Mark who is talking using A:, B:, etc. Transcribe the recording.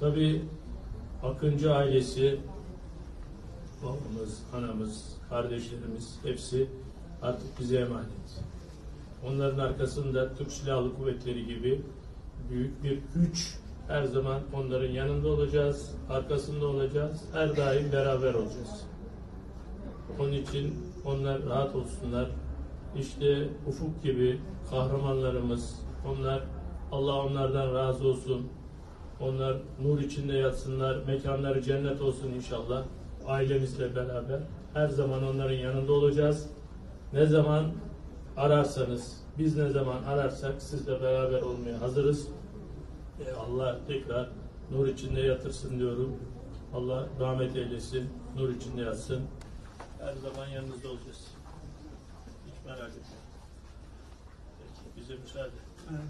A: Tabii Akıncı ailesi, babamız, anamız, kardeşlerimiz hepsi artık bize emanet. Onların arkasında Türk Silahlı Kuvvetleri gibi büyük bir güç her zaman onların yanında olacağız, arkasında olacağız, her daim beraber olacağız. Onun için onlar rahat olsunlar. İşte Ufuk gibi kahramanlarımız, onlar Allah onlardan razı olsun. Onlar nur içinde yatsınlar, mekanları cennet olsun inşallah. Ailemizle beraber her zaman onların yanında olacağız. Ne zaman ararsanız, biz ne zaman ararsak sizle beraber olmaya hazırız. E, Allah tekrar nur içinde yatırsın diyorum. Allah rahmet eylesin, nur içinde yatsın. Her zaman yanınızda olacağız. Hiç merak etmeyin. Peki, bize müsaade.
B: Evet.